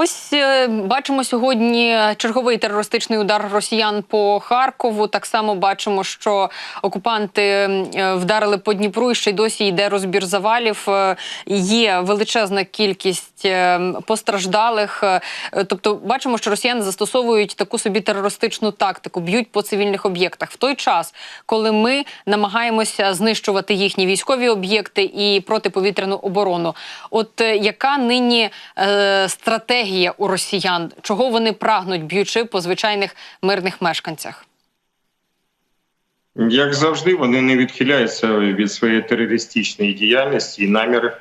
Ось е, бачимо сьогодні черговий терористичний удар росіян по Харкову. Так само бачимо, що окупанти е, вдарили по Дніпру і ще й досі йде розбір завалів. Е, Є величезна кількість постраждалих. Тобто, бачимо, що росіяни застосовують таку собі терористичну тактику, б'ють по цивільних об'єктах в той час, коли ми намагаємося знищувати їхні військові об'єкти і протиповітряну оборону. От яка нині е, стратегія у росіян? Чого вони прагнуть, б'ючи по звичайних мирних мешканцях? Як завжди, вони не відхиляються від своєї терористичної діяльності і наміри.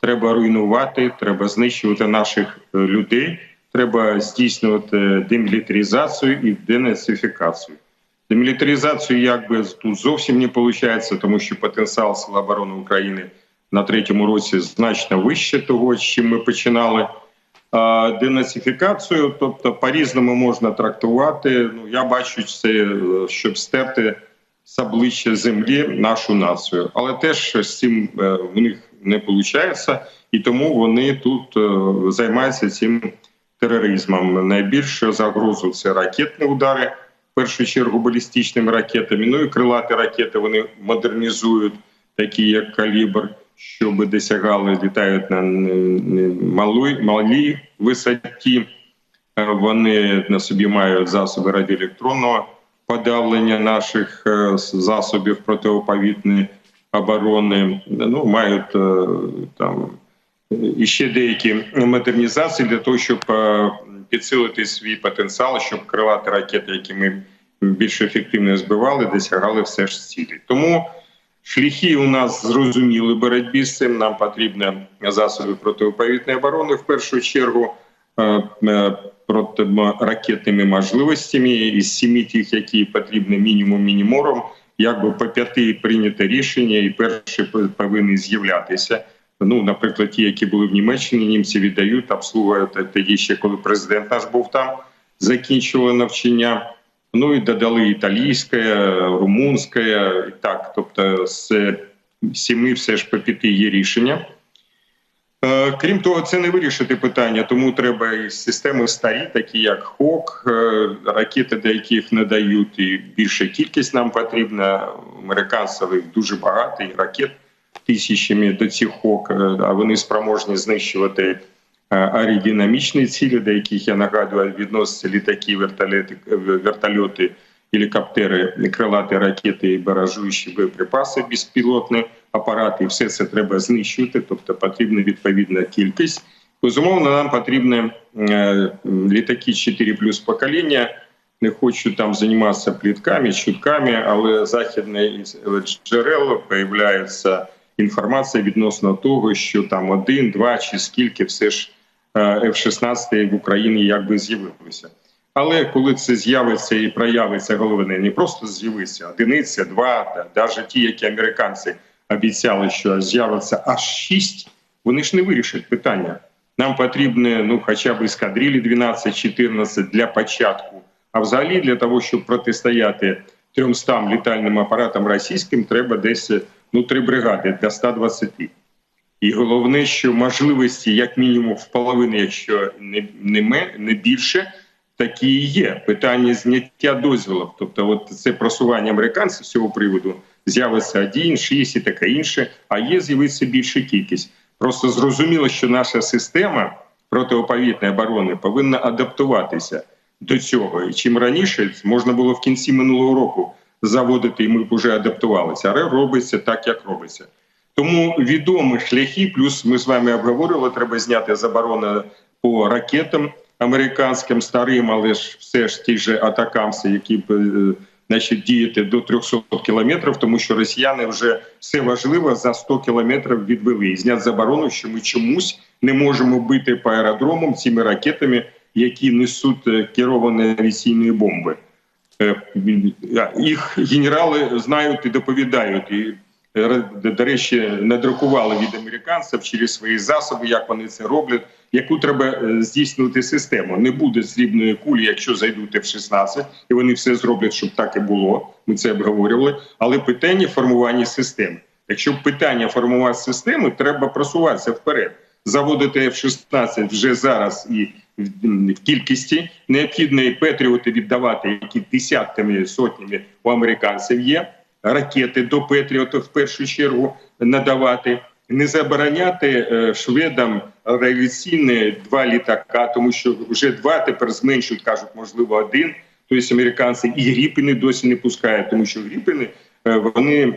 Треба руйнувати, треба знищувати наших е, людей, треба здійснювати демілітаризацію і денацифікацію. Демілітаризацію якби тут зовсім не виходить, тому що потенціал Сил оборони України на третьому році значно вище того, з чим ми починали. Денацифікацію, тобто по-різному можна трактувати. Ну я бачу це, е, щоб стерти з обличчя землі нашу націю, але теж з цим е, в них не виходить, і тому вони тут е, займаються цим тероризмом. Найбільша загрозу це ракетні удари, в першу чергу балістичними ракетами. Ну і крилаті ракети вони модернізують, такі як калібр, щоб досягали, літають на малій, малій висоті. Е, Вони на собі мають засоби радіоелектронного подавлення наших е, засобів протиповітної оборони. Ну мають е, там і ще деякі модернізації для того, щоб підсилити свій потенціал, щоб крилати ракети, які ми більш ефективно збивали, досягали все ж цілі. Тому шляхи у нас зрозуміли боротьбі з цим. Нам потрібні засоби протиповітної оборони в першу чергу. е, е, Протиракетними можливостями із сімі тих, які потрібні мінімум мінімором, якби по п'яти прийнято рішення, і перші повинні з'являтися. Ну, наприклад, ті, які були в Німеччині, німці віддають, обслуговують тоді ще, коли президент наш був там, закінчували навчання. Ну і додали італійське, румунське, і так. Тобто, з сіми все ж по п'яти є рішення. Е, Крім того, це не вирішити питання, тому треба і системи старі, такі як ХОК, е, ракети, до яких не дають, і більша кількість нам потрібна. Американців дуже багато, і ракет тисячами до цих ХОК, е, а вони спроможні знищувати аеродинамічні цілі, до яких я нагадую, відносяться літаки, вертольоти, вертольоти гелікоптери, крилаті ракети і баражуючі боєприпаси, безпілотні апарати. І все це треба знищувати, тобто потрібна відповідна кількість. Безумовно, нам потрібні е, літаки 4 плюс покоління. Не хочу там займатися плітками, чутками, але західне джерело появляється інформація відносно того, що там один, два чи скільки все ж е, F-16 в Україні якби з'явилося. Але коли це з'явиться і проявиться головне, не просто з'явиться одиниця, два, навіть ті, які американці обіцяли, що з'явиться аж шість, вони ж не вирішать питання. Нам потрібні ну, хоча б ескадрилі 12-14 для початку. А взагалі для того, щоб протистояти 300 літальним апаратам російським, треба десь ну, три бригади для 120. І головне, що можливості, як мінімум, в половини, якщо не, не, не більше, такі і є. Питання зняття дозволів. Тобто, от це просування американців з цього приводу з'явиться один, шість і таке інше, а є з'явиться більша кількість. Просто зрозуміло, що наша система протиповітної оборони повинна адаптуватися до цього. І чим раніше можна було в кінці минулого року заводити, і ми б вже адаптувалися, але робиться так, як робиться. Тому відомі шляхи, плюс ми з вами обговорили, треба зняти заборону по ракетам американським старим, але ж все ж ті ж атакамси, які б е, значить, діяти до 300 кілометрів, тому що росіяни вже все важливе за 100 кілометрів відвели і знять заборону, що ми чомусь не можемо бити по аеродромам цими ракетами, які несуть е, керовані авіаційні бомби. Е, Їх генерали знають і доповідають. І е, до речі, надрукували від американців через свої засоби, як вони це роблять, яку треба е, здійснювати систему. Не буде срібної кулі, якщо зайдуть F-16, і вони все зроблять, щоб так і було. Ми це обговорювали. Але питання формування системи. Якщо питання формувати системи, треба просуватися вперед, заводити F-16 вже зараз і в кількості. Необхідно і Петріоти віддавати, які десятками сотнями у американців є. Ракети до Петріота в першу чергу надавати. Не забороняти е, шведам реалізаційні два літака, тому що вже два тепер зменшують, кажуть, можливо, один. Тобто американці і гріпини досі не пускають, тому що гріпини вони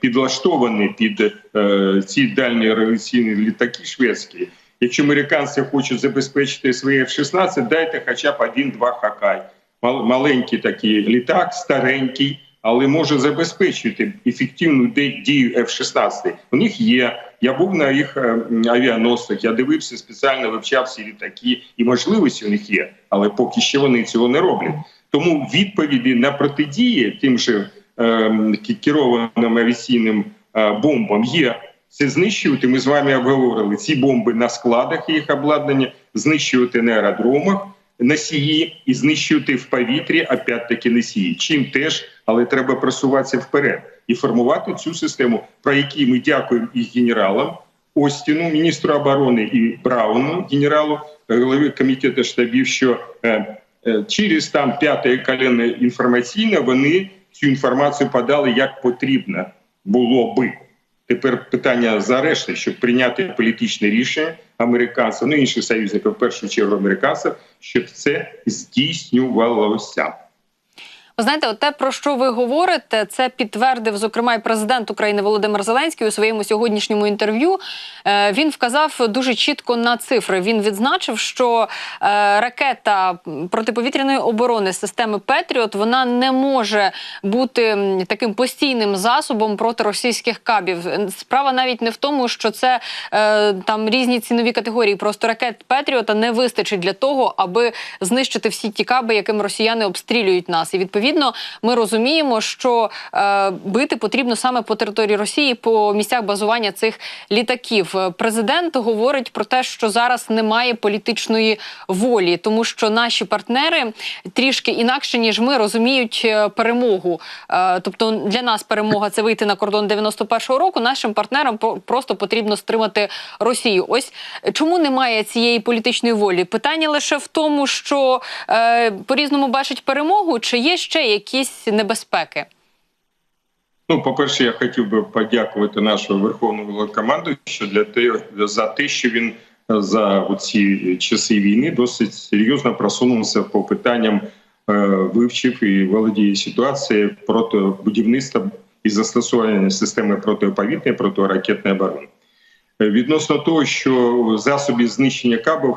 підлаштовані під е, ці дальні реалізаційні літаки шведські. Якщо американці хочуть забезпечити свої F-16, дайте хоча б один-два хакай. Мал- Маленький такий літак, старенький, але може забезпечити ефективну дію F-16. У них є. Я був на їх е, авіаносцях, я дивився спеціально вивчав ці літаки, і можливості у них є, але поки що вони цього не роблять. Тому відповіді на протидії тим же керованим авіаційним е, бомбам є. Це знищувати. Ми з вами обговорили ці бомби на складах їх обладнання, знищувати на аеродромах носії і знищувати в повітрі, опять-таки носії. Чим теж, але треба просуватися вперед і формувати цю систему, про які ми дякуємо і генералам Остіну, міністру оборони, і Брауну, генералу, голові комітету штабів, що е, е, через там п'яте колено інформаційне вони цю інформацію подали як потрібно було би. Тепер питання за решти, щоб прийняти політичне рішення американців, ну інших союзників, в першу чергу американців, щоб це здійснювалося. Знаєте, от те, про що ви говорите, це підтвердив зокрема і президент України Володимир Зеленський у своєму сьогоднішньому інтерв'ю. Е, Він вказав дуже чітко на цифри. Він відзначив, що е, ракета протиповітряної оборони системи Петріот вона не може бути таким постійним засобом проти російських кабів. Справа навіть не в тому, що це е, там різні цінові категорії. Просто ракет Петріота не вистачить для того, аби знищити всі ті каби, яким росіяни обстрілюють нас. І відповідно ми розуміємо, що е, бити потрібно саме по території Росії, по місцях базування цих літаків. Президент говорить про те, що зараз немає політичної волі, тому що наші партнери трішки інакше ніж ми розуміють е, перемогу. Е, тобто для нас перемога це вийти на кордон 91-го року. Нашим партнерам просто потрібно стримати Росію. Ось чому немає цієї політичної волі? Питання лише в тому, що е, по різному бачать перемогу, чи є ще якісь небезпеки? Ну, по-перше, я хотів би подякувати нашого верховного головнокомандуючого для те, за те, що він за ці часи війни досить серйозно просунувся по питанням, е, вивчив і володіє ситуацією проти будівництва і застосування системи протиповітряної протиракетної оборони. Е, Відносно того, що засобів знищення кабів,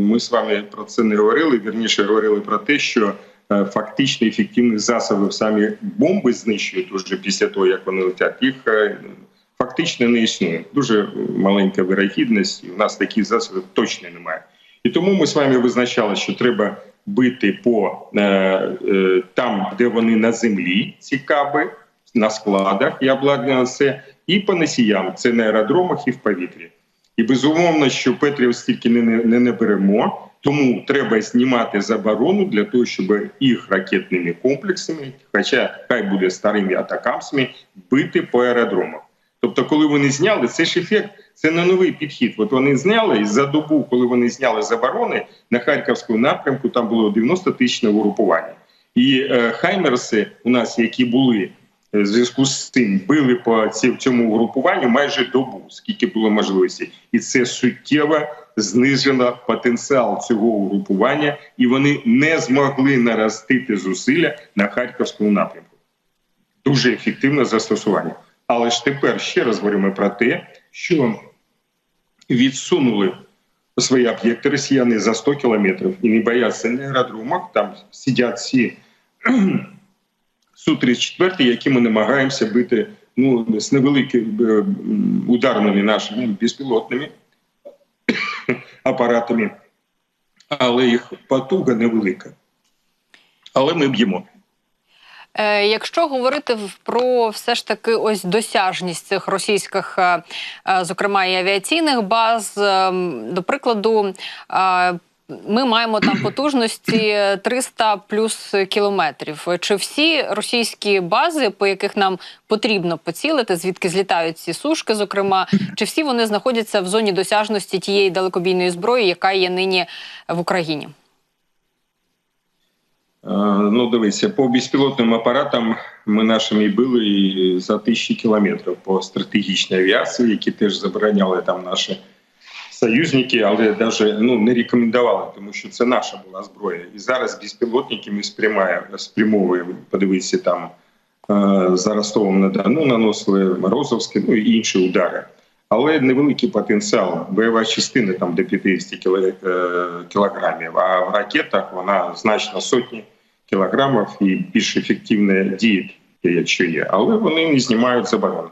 ми з вами про це не говорили. Вірніше говорили про те, що е, фактично ефективних засобів самі бомби знищують уже після того, як вони летять. Їх е, фактично не існує. Дуже маленька вирогідність. і У нас таких засобів точно немає. І тому ми з вами визначали, що треба бити по е, е, там, де вони на землі, ці каби, на складах і обладнання це, і по носіям. Це на аеродромах і в повітрі. І безумовно, що Петрів стільки не, не, не, не беремо. Тому треба знімати заборону для того, щоб їх ракетними комплексами, хоча хай буде старими атакамсами, бити по аеродромах. Тобто, коли вони зняли, це ж ефект, це не новий підхід. От вони зняли і за добу, коли вони зняли заборони на харківському напрямку, там було 90 тисячне угрупування. І е, хаймерси у нас, які були е, в зв'язку з цим, били по цьому угрупуванню майже добу, скільки було можливості, і це суттєво знижено потенціал цього угрупування, і вони не змогли наростити зусилля на харківському напрямку. Дуже ефективне застосування. Але ж тепер ще раз говоримо про те, що відсунули свої об'єкти росіяни за 100 кілометрів і не бояться на аеродромах. Там сидять всі Су-34, які ми намагаємося бити ну, з невеликими е, ударними нашими безпілотними апаратами, але їх потуга невелика. Але ми б'ємо. Е, Якщо говорити про все ж таки ось досяжність цих російських, е, е, зокрема і авіаційних баз, ем, до прикладу, ми маємо там потужності 300 плюс кілометрів. Чи всі російські бази, по яких нам потрібно поцілити, звідки злітають ці сушки, зокрема, чи всі вони знаходяться в зоні досяжності тієї далекобійної зброї, яка є нині в Україні? Е, Ну, дивися, по безпілотним апаратам ми нашими били за тисячі кілометрів по стратегічній авіації, які теж забороняли там наші союзники, але навіть ну, не рекомендували, тому що це наша була зброя. І зараз безпілотники ми спрямаємо, спрямовуємо, подивіться там е, за Ростовом на Дону наносили Морозовські, ну і інші удари. Але невеликий потенціал. Бойова частина там до 50 кіло- е, кілограмів, а в ракетах вона значно сотні кілограмів і більш ефективно діє, якщо є. Але вони не знімають заборону.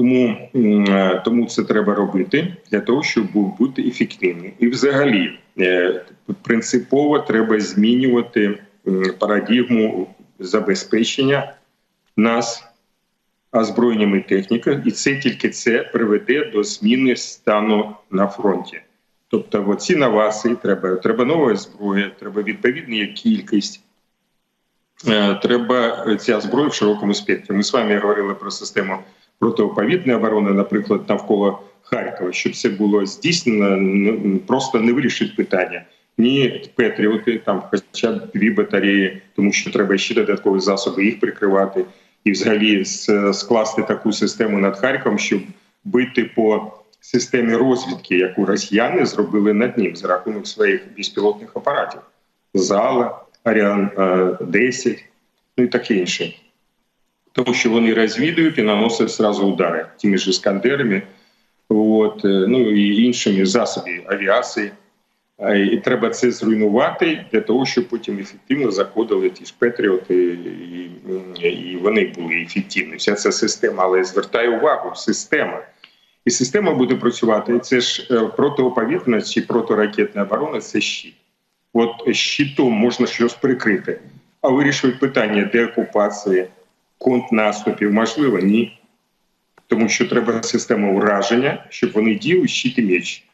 Тому, е, тому це треба робити для того, щоб бути ефективним. І взагалі е, принципово треба змінювати м, парадигму забезпечення нас озброєннями технікою, і це тільки це приведе до зміни стану на фронті. Тобто, оці новації треба, треба нова зброя, треба відповідна кількість. Е, Треба ця зброя в широкому спектрі. Ми з вами говорили про систему протиповітної оборони, наприклад, навколо Харкова, щоб це було здійснено, ну, просто не вирішить питання. Ні, Петріоти, там хоча б дві батареї, тому що треба ще додаткові засоби їх прикривати, і взагалі скласти таку систему над Харковом, щоб бити по системі розвідки, яку росіяни зробили над ним за рахунок своїх безпілотних апаратів. Зала, Аріан 10, ну і таке інше. Тому що вони розвідують і наносять зразу удари тими ж іскандерами, от, е, ну і іншими засобами авіації. І треба це зруйнувати для того, щоб потім ефективно заходили ті ж Петріоти, і, і вони були ефективні. Вся ця система, але звертаю увагу, система. І система буде працювати. Це ж е, протиповітряна чи протиракетна оборона це щит. От щитом можна щось прикрити, а вирішують питання деокупації, контрнаступів, можливо, ні. Тому що треба система ураження, щоб вони діяли щит і меч.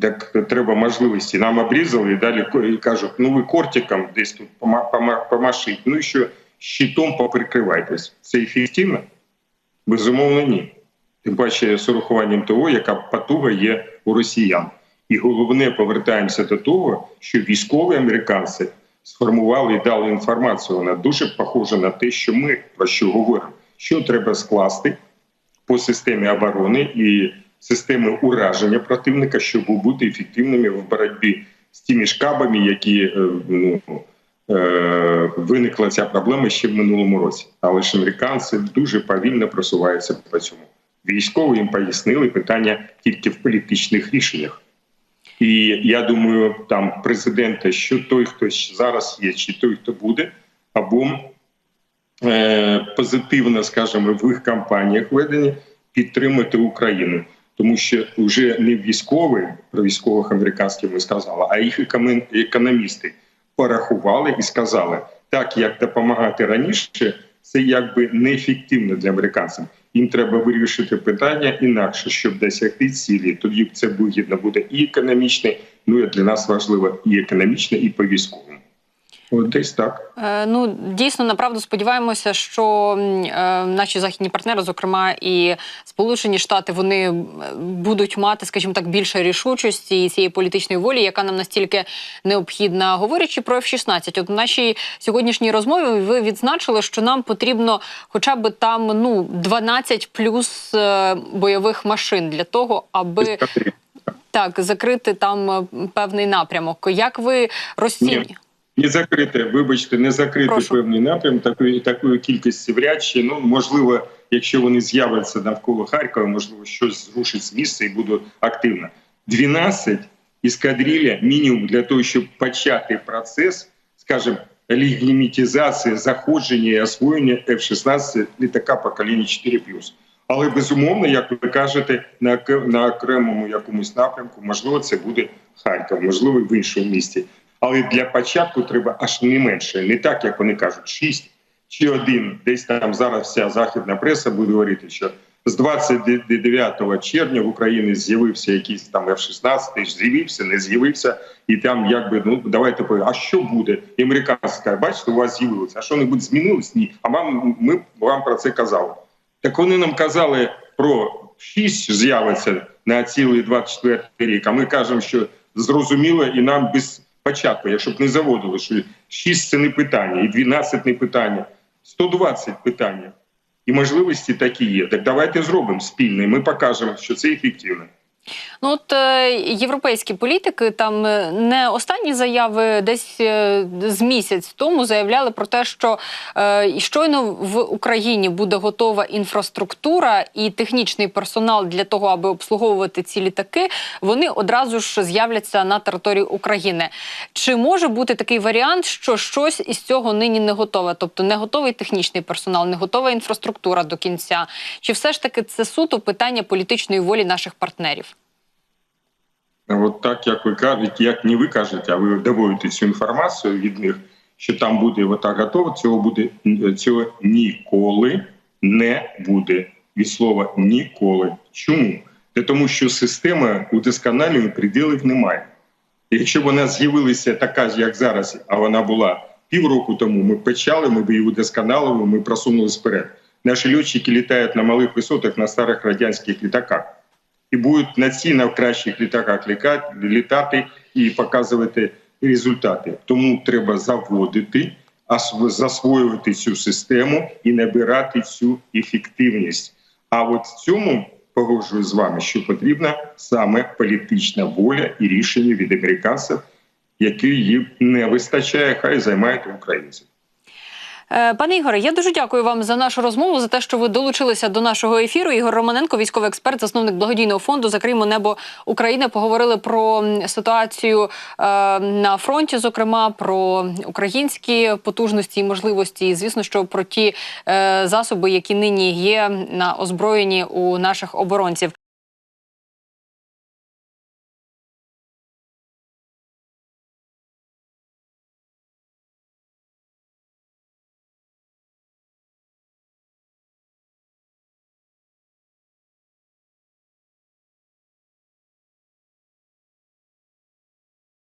Так треба можливості. Нам обрізали і далі і кажуть, ну ви кортиком десь тут пома- пома- помашіть, ну і що щитом поприкривайтесь. Це ефективно? Безумовно, ні. Тим паче з урахуванням того, яка потуга є у росіян. І головне, повертаємося до того, що військові американці сформували і дали інформацію. Вона дуже похожа на те, що ми про що говоримо, що треба скласти по системі оборони і системи ураження противника, щоб бути ефективними в боротьбі з тими шкабами, які е, ну, е, виникла ця проблема ще в минулому році. Але ж американці дуже повільно просуваються по цьому. Військові їм пояснили питання тільки в політичних рішеннях. І я думаю, там президента, що той, хто зараз є, чи той, хто буде, або е, позитивно, скажімо, в їх кампаніях ведені підтримати Україну, тому що вже не військові про військових американських ми сказали, а їх економісти порахували і сказали, так як допомагати раніше, це якби неефективно для американців. Їм треба вирішити питання інакше, щоб досягти цілі. Тоді це вигідно буде і економічно, ну і для нас важливо і економічно, і по військовому. Десь так. Е, Ну дійсно направду сподіваємося, що е, наші західні партнери, зокрема і Сполучені Штати, вони будуть мати, скажімо так, більше рішучості і цієї політичної волі, яка нам настільки необхідна. Говорячи про F-16, от в нашій сьогоднішній розмові ви відзначили, що нам потрібно, хоча б там ну 12 плюс е, бойових машин для того, аби так закрити там певний напрямок. Як ви розцінюєте? Не закрити, вибачте, не закрити певний напрям такої такої кількості вряд чи ну можливо, якщо вони з'являться навколо Харкова, можливо, щось зрушить з місця і буде активно. 12 ескадрилля мінімум для того, щоб почати процес, скажімо, легімітизації заходження і освоєння F-16 літака покоління 4+. Але безумовно, як ви кажете, на окремому якомусь напрямку, можливо, це буде Харків, можливо, в іншому місті. Але для початку треба аж не менше, не так, як вони кажуть, шість чи один. Десь там зараз вся західна преса буде говорити, що з 29 червня в Україні з'явився якийсь там F-16, з'явився, не з'явився, і там якби ну давайте по а що буде? І американці кажуть, бачите, у вас з'явилося. А що небудь змінилось? Ні. А вам ми вам про це казали. Так вони нам казали про 6 з'явиться на цілий 24 рік. А ми кажемо, що зрозуміло, і нам без початку, якщо б не заводили, що 6 це не питання, і 12 не питання, 120 питання. І можливості такі є. Так давайте зробимо спільно, ми покажемо, що це ефективно. Ну от е, європейські політики там е, не останні заяви десь е, з місяць тому заявляли про те, що е, щойно в Україні буде готова інфраструктура і технічний персонал для того, аби обслуговувати ці літаки, вони одразу ж з'являться на території України. Чи може бути такий варіант, що щось із цього нині не готове? Тобто не готовий технічний персонал, не готова інфраструктура до кінця? Чи все ж таки це суто питання політичної волі наших партнерів? От так, як ви кажете, як не ви кажете, а ви доводите цю інформацію від них, що там буде отак готово, цього буде цього ніколи не буде. Від слова ніколи. Чому? Це тому, що система удосконалювання приділів немає. Якщо б вона з'явилася така ж, як зараз, а вона була півроку тому, ми почали, ми б її удосконалили, ми просунулися вперед. Наші льотчики літають на малих висотах на старих радянських літаках і будуть на ці на кращих літаках літати і показувати результати. Тому треба заводити, ас- засвоювати цю систему і набирати цю ефективність. А от в цьому погоджуюсь з вами, що потрібна саме політична воля і рішення від американців, які їм не вистачає, хай займають українці. Е, Пане Ігоре, я дуже дякую вам за нашу розмову, за те, що ви долучилися до нашого ефіру. Ігор Романенко, військовий експерт, засновник благодійного фонду Закриємо небо України. Поговорили про ситуацію е, на фронті, зокрема про українські потужності і можливості. І звісно, що про ті е, засоби, які нині є на озброєнні у наших оборонців.